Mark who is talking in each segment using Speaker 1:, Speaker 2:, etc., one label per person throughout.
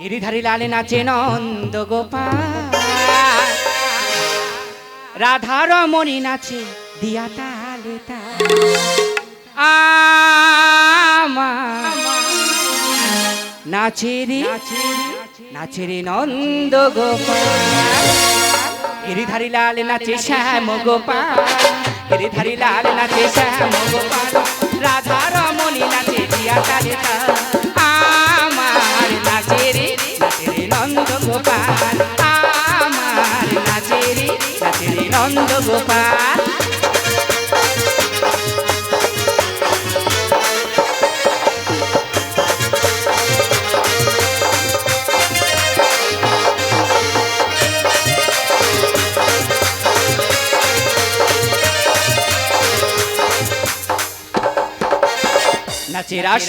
Speaker 1: গিরিধারী লালে নাচে নন্দ গোপাল। রাধা রমণী নাচে দিয়া তালে নাচে রে নাচে রে নন্দ গোপাল। গিরিধারী লাল নাচে শ্যাম গোপাল। গিরিধারী লাল নাচে শ্যাম গোপাল। রাধা রমণী নাচে দিয়া তালে। নন্দ গোপাল আমার নাচে রে নাচে রে নন্দ গোপাল নাচে রাস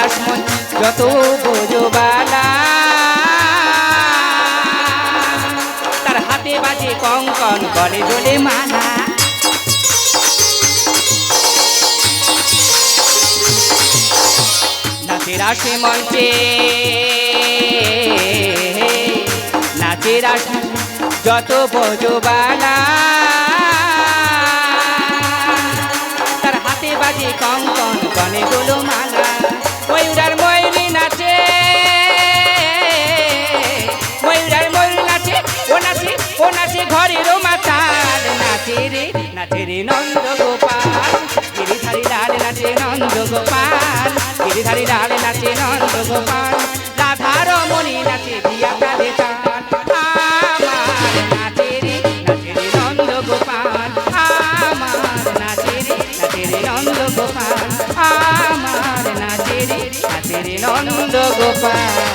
Speaker 1: রাস মঞ্চে যত বোঝবালা তার হাতে বাজে কঙ্কন গলে দোলে মালা। নাচে রাসে মঞ্চে, নাচে রাস যত বোঝবালা তার হাতে বাজে কঙ্কন নন্দ গোপাল গিরিধারী লাল নাচে নন্দ গোপাল, রাধার রমণী নাচে দিয়া তালে তাল আমার নাচে রে নাচে রে নন্দ গোপাল, আমার নাচে রে নাচে রে নন্দ গোপাল, আমার নাচে রে নাচে রে নন্দ গোপাল।